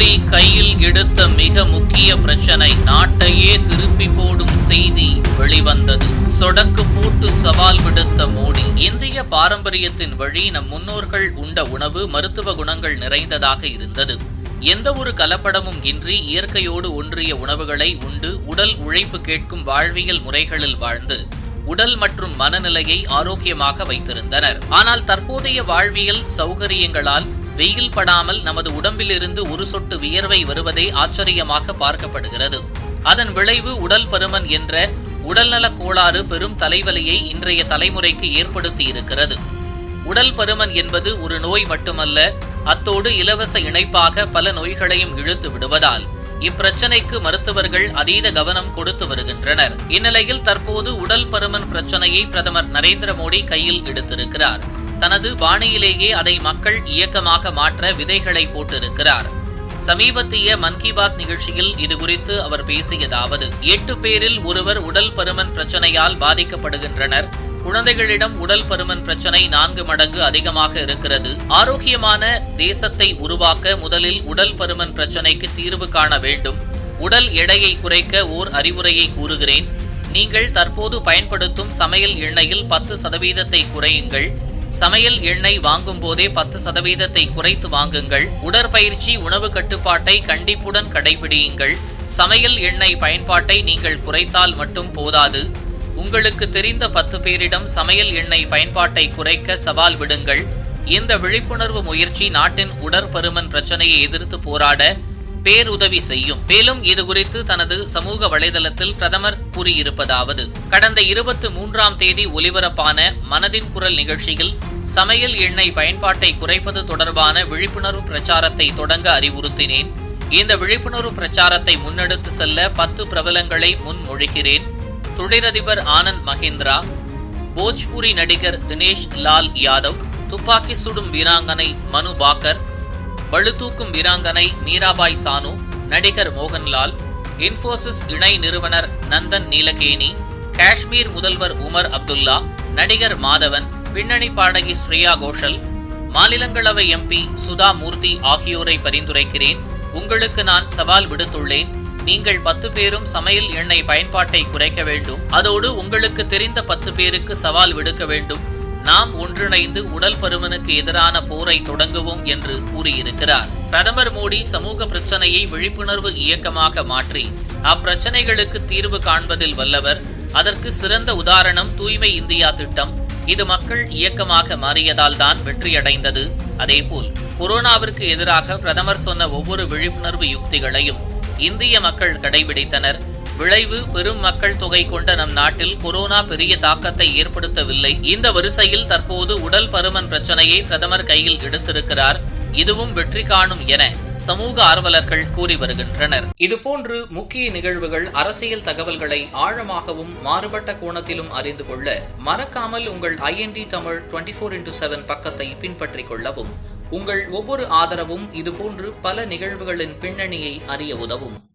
மோடி கையில் எடுத்த மிக முக்கிய பிரச்சனை. நாட்டையே திருப்பி போடும் செய்தி வெளிவந்தது. சொடக்கு போட்டு சவால் விடுத்த மோடி இந்திய பாரம்பரியத்தின் வழி நம் முன்னோர்கள் உண்ட உணவு மருத்துவ குணங்கள் நிறைந்ததாக இருந்தது. எந்த ஒரு கலப்படமும் இன்றி இயற்கையோடு ஒன்றிய உணவுகளை உண்டு உடல் உழைப்பு கேட்கும் வாழ்வியல் முறைகளில் வாழ்ந்து உடல் மற்றும் மனநிலையை ஆரோக்கியமாக வைத்திருந்தனர். ஆனால் தற்போதைய வாழ்வியல் சௌகரியங்களால் வெயில் படாமல் நமது உடம்பிலிருந்து ஒரு சொட்டு வியர்வை வருவதே ஆச்சரியமாக பார்க்கப்படுகிறது. அதன் விளைவு உடல் பருமன் என்ற உடல்நலக் கோளாறு பெரும் தலைவலியை இன்றைய தலைமுறைக்கு ஏற்படுத்தி இருக்கிறது உடல் பருமன் என்பது ஒரு நோய் மட்டுமல்ல அத்தோடு இலவச இணைப்பாக பல நோய்களையும் இழுத்து விடுவதால் இப்பிரச்சனைக்கு மருத்துவர்கள் அதீத கவனம் கொடுத்து வருகின்றனர். இந்நிலையில் தற்போது உடல் பருமன் பிரச்சனையை பிரதமர் நரேந்திர மோடி கையில் எடுத்திருக்கிறார். தனது பாணியிலேயே அதை மக்கள் இயக்கமாக மாற்ற விதைகளை போட்டிருக்கிறார். சமீபத்திய மன் கி பாத் நிகழ்ச்சியில் இது குறித்து அவர் பேசியதாவது எட்டு பேரில் ஒருவர் உடல் பருமன் பிரச்சனையால் பாதிக்கப்படுகின்றனர். குழந்தைகளிடம் உடல் பருமன் பிரச்சனை நான்கு மடங்கு அதிகமாக இருக்கிறது. ஆரோக்கியமான தேசத்தை உருவாக்க முதலில் உடல் பருமன் பிரச்சனைக்கு தீர்வு காண வேண்டும். உடல் எடையை குறைக்க ஓர் அறிவுரையை கூறுகிறேன். நீங்கள் தற்போது பயன்படுத்தும் சமையல் எண்ணெயில் பத்து சதவீதத்தை குறையுங்கள். சமையல் எண்ணெய் வாங்கும் போதே பத்து சதவீதத்தை குறைத்து வாங்குங்கள். உடற்பயிற்சி உணவு கட்டுப்பாட்டை கண்டிப்புடன் கடைபிடியுங்கள். சமையல் எண்ணெய் பயன்பாட்டை நீங்கள் குறைத்தால் மட்டும் போதாது. உங்களுக்கு தெரிந்த பத்து பேரிடம் சமையல் எண்ணெய் பயன்பாட்டை குறைக்க சவால் விடுங்கள். இந்த விழிப்புணர்வு முயற்சி நாட்டின் உடற்பருமன் பிரச்சனையை எதிர்த்து போராட பேருதவி செய்யும். மேலும் இது குறித்து தனது சமூக வலைதளத்தில் பிரதமர் கூறியிருப்பதாவது கடந்த இருபத்தி மூன்றாம் தேதி ஒலிபரப்பான மனதின் குரல் நிகழ்ச்சியில் சமையல் எண்ணெய் பயன்பாட்டை குறைப்பது தொடர்பான விழிப்புணர்வு பிரச்சாரத்தை தொடங்க அறிவுறுத்தினேன். இந்த விழிப்புணர்வு பிரச்சாரத்தை முன்னெடுத்து செல்ல பத்து பிரபலங்களை முன்மொழிகிறேன். தொழிலதிபர் ஆனந்த் மஹிந்திரா போஜ்பூரி நடிகர் தினேஷ் லால் யாதவ் துப்பாக்கி சுடும் வீராங்கனை மனு பாக்கர் பழுதூக்கும் வீராங்கனை மீராபாய் சானு நடிகர் மோகன்லால் இன்ஃபோசிஸ் இணை நிறுவனர் நந்தன் நீலகேணி காஷ்மீர் முதல்வர் உமர் அப்துல்லா நடிகர் மாதவன் பின்னணி பாடகி ஸ்ரேயா கோஷல் மாநிலங்களவை எம்பி சுதா மூர்த்தி ஆகியோரை பரிந்துரைக்கிறேன். உங்களுக்கு நான் சவால் விடுத்துள்ளேன். நீங்கள் பத்து பேரும் சமையல் எண்ணெய் பயன்பாட்டை குறைக்க வேண்டும். அதோடு உங்களுக்கு தெரிந்த பத்து பேருக்கு சவால் விடுக்க வேண்டும். நாம் ஒன்றிணைந்து உடல் பருமனுக்கு எதிரான போரை தொடங்குவோம் என்று கூறியிருக்கிறார். பிரதமர் மோடி சமூக பிரச்சனையை விழிப்புணர்வு இயக்கமாக மாற்றி அப்பிரச்சனைகளுக்கு தீர்வு காண்பதில் வல்லவர். அதற்கு சிறந்த உதாரணம் தூய்மை இந்தியா திட்டம். இது மக்கள் இயக்கமாக மாறியதால் தான் வெற்றியடைந்தது. அதேபோல் கொரோனாவிற்கு எதிராக பிரதமர் சொன்ன ஒவ்வொரு விழிப்புணர்வு யுக்திகளையும் இந்திய மக்கள் கடைபிடித்தனர். விளைவு பெரும் மக்கள் தொகை கொண்ட நம் நாட்டில் கொரோனா பெரிய தாக்கத்தை ஏற்படுத்தவில்லை. இந்த வரிசையில் தற்போது உடல் பருமன் பிரச்சனையை பிரதமர் கையில் எடுத்திருக்கிறார். இதுவும் வெற்றி காணும் என சமூக ஆர்வலர்கள் கூறி வருகின்றனர். இதுபோன்று முக்கிய நிகழ்வுகள் அரசியல் தகவல்களை ஆழமாகவும் மாறுபட்ட கோணத்திலும் அறிந்து கொள்ள மறக்காமல் உங்கள் IND Tamil twenty four into seven பக்கத்தை பின்பற்றிக் கொள்ளவும். உங்கள் ஒவ்வொரு ஆதரவும் இதுபோன்று பல நிகழ்வுகளின் பின்னணியை அறிய உதவும்.